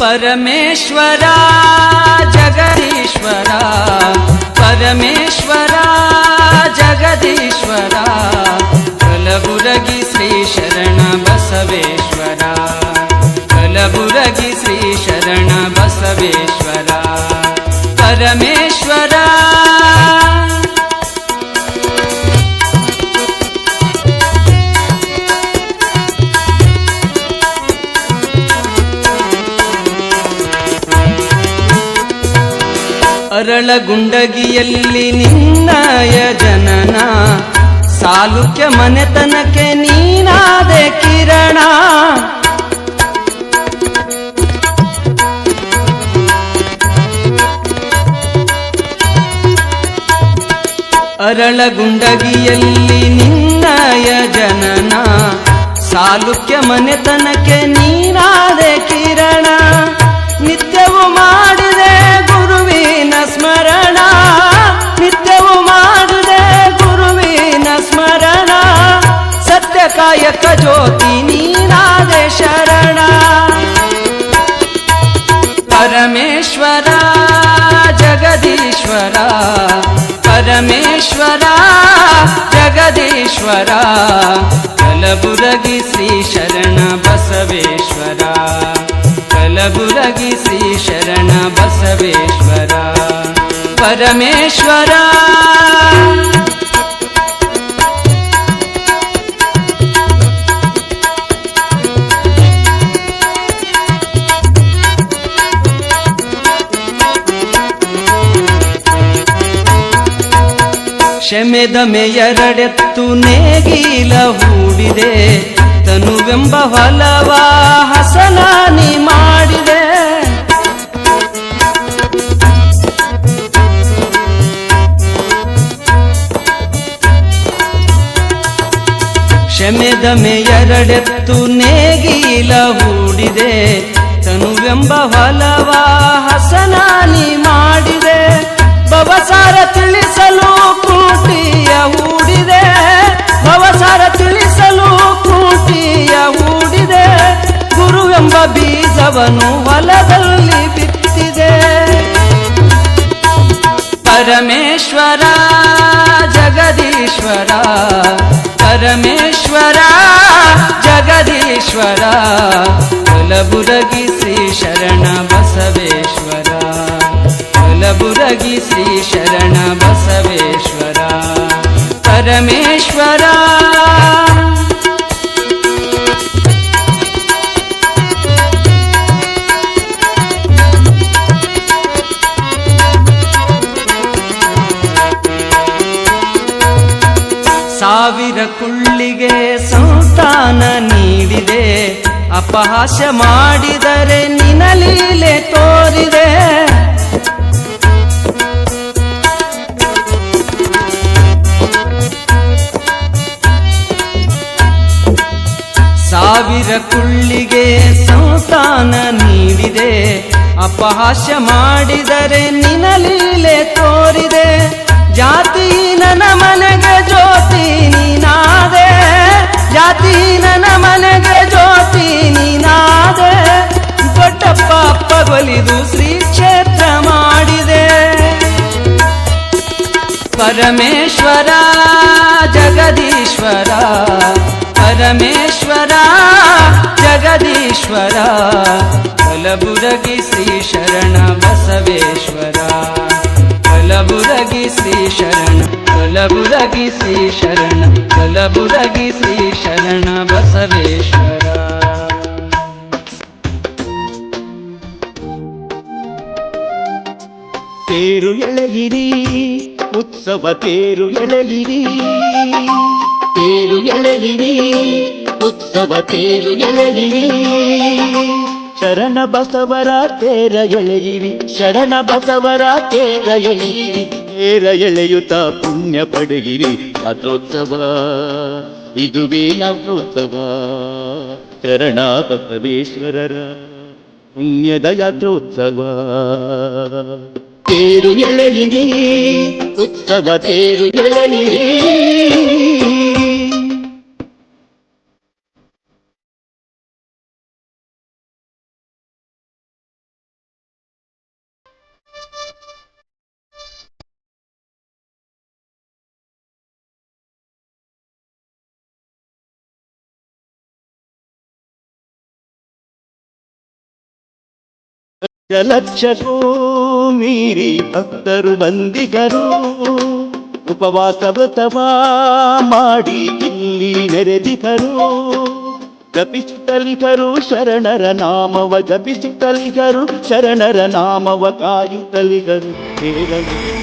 परमेश्वरा जगदीश्वरा। परमेश्वरा जगदीश्वरा। कलबुरगि श्रीशरण बसवेश्वरा। कलबुरगि श्रीशरण बसवेश्वरा। परमेश्वर ಬಸವೇಶ್ವರ ಗುಂಡಗಿಯಲ್ಲಿ ನಿನ್ನಯ ಜನನ. ಸಾಲುಕ್ಯ ಮನೆತನಕ್ಕೆ ನೀನಾದೆ ಕಿರಣ. ಅರಳ ಗುಂಡಗಿಯಲ್ಲಿ ನಿನ್ನಯ ಜನನ. ಸಾಲುಕ್ಯ ಮನೆತನಕ್ಕೆ ನೀನಾದೆ ಜಗದೀಶ್ವರ ಕಲಬುರಗಿ ಶ್ರೀ ಶರಣ ಬಸವೇಶ್ವರ ಕಲಬುರಗಿ ಶ್ರೀ ಶರಣ ಬಸವೇಶ್ವರ ಪರಮೇಶ್ವರ ಶಮೆದಮೆ ಎರಡೆತ್ತು ನೇಗಿಲ ಹೂಡಿದೆ, ತನುವೆಂಬ ಹೊಲವ ಹಸನಾನಿ ಮಾಡಿದೆ. ಕ್ಷಮೆದ ಮೆಯರಡೆತ್ತು ನೇಗಿಲ ಹೂಡಿದೆ, ತನುವೆಂಬ ಹೊಲವ ಹಸನಾನಿ ಮಾಡಿದೆ ಭವಸಾರ ತಿಳಿಸಲು ಕೂಟಿಯ ಹೂಡಿದೆ. ಭವಸಾರ ತಿಳಿಸಲು ಕೂಟಿಯ ಹೂಡಿದೆ. ಎಂಬ ಬೀಜವನು ಹೊಲದಲ್ಲಿ ಬಿತ್ತಿದೆ. ಪರಮೇಶ್ವರ, ಜಗದೀಶ್ವರ ಪರಮೇಶ್ವರ, ಜಗದೀಶ್ವರ ಕಲಬುರಗಿ ಶ್ರೀ ಶರಣ ಬಸವೇಶ್ವರ ಪರಮೇಶ್ವರ. ಸಾವಿರ ಕುಳ್ಳಿಗೆ ಸಂತಾನ ನೀಡಿದೆ. ಅಪಹಾಸ್ಯ ಮಾಡಿದರೆ ನಿನಲೀಲೆ ತೋರಿದೆ. ಸಾವಿರ ಕುಳ್ಳಿಗೆ ಸಂಸ್ಥಾನ ನೀಡಿದೆ. ಅಪಹಾಸ್ಯ ಮಾಡಿದರೆ ನಿನಲೀಲೆ ತೋರಿದೆ. ಜಾತಿ ನನ್ನ ಮನೆಗೆ ಜ್ಯೋತಿ ನೀನಾದೆ. ಜಾತಿ ನನ್ನ ಮನೆಗೆ ಜ್ಯೋತಿ ನೀನಾದೆ. ದೊಡ್ಡಪ್ಪ ಅಪ್ಪಗೊಲಿದು ಶ್ರೀ ಕ್ಷೇತ್ರ ಮಾಡಿದೆ. ಪರಮೇಶ್ವರ ಜಗದೀಶ್ವರ ಕಲಬುರಗಿ ಶ್ರೀ ಶರಣ ಬಸವೇಶ್ವರ ಕಲಬುರಗಿ ಶ್ರೀ ಶರಣ ಕಲಬುರಗಿ ಶ್ರೀ ಶರಣ ಕಲಬುರಗಿ ಶ್ರೀ ಶರಣ ಬಸವೇಶ್ವರ. ತೇರು ಎಳೆಗಿರಿ ಉತ್ಸವ ತೇರು ಎಳೆಗಿರಿ ತೇರು ಎಳೆಗಿರಿ ಉತ್ಸವ ತೇರು ಎಳೆಗಿರಿ ಶರಣ ಬಸವರ ತೇರ ಎಳೆಯಿರಿ. ಶರಣ ಬಸವರ ತೇರ ಎಳೆಯಿರಿ. ತೇರ ಎಳೆಯುತ್ತ ಪುಣ್ಯ ಪಡೆಗಿರಿ ಯಾತ್ರೋತ್ಸವ ಇದುವೇ ಯಾತ್ರೋತ್ಸವ ಶರಣ ಬಸವೇಶ್ವರರ ಪುಣ್ಯದ ಯಾತ್ರೋತ್ಸವ. ತೇರು ಎಳೆಯಿರಿ. ಉತ್ಸವ ತೇರು ಎಳೆಯಿರಿ. ಲಕ್ಷಕ್ಕೂ ಮೀರಿ ಭಕ್ತರು ಬಂದಿಗರು ಉಪವಾಸ ವ್ರತವ ಮಾಡಿ ಇಲ್ಲಿ ನೆರೆದಿಗರು ಜಪಿಸುತ್ತಲಿಗರು ಶರಣರ ನಾಮವ ಜಪಿಸುತ್ತಲಿಗರು ಶರಣರ ನಾಮವ ಕಾಯುತ್ತಲಿಗರು ಹೇಳಲು